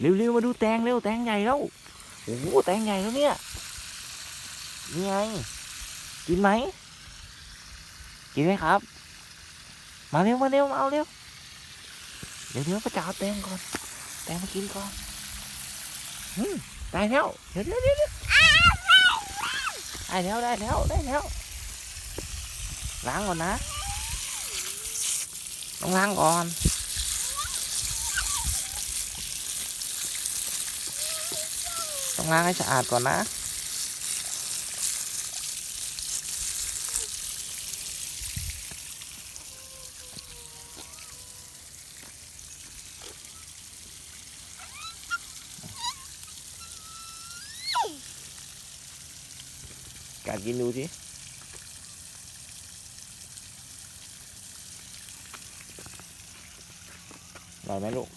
เร็วๆมาดูแตงเร็วแตงใหญ่แล้วโอ้โหแตงใหญ่แล้วเนี่ยนี่ไงกินไหมกินไหมครับ มาเร็วมาเร็วมาเอาเร็วเดี๋ยวเดี๋ยวประจ่าแตงก่อน แตงมากินก่อนอืมได้แล้วเดี๋ยวเดี๋ยวเดี๋ยวเดี๋ยวได้แล้วได้แล้วได้แล้วล้างก่อนนะต้องล้างก่อน ต้องล้างให้สะอาดก่อนนะกัดกินดูสิอร่อยไหมลูก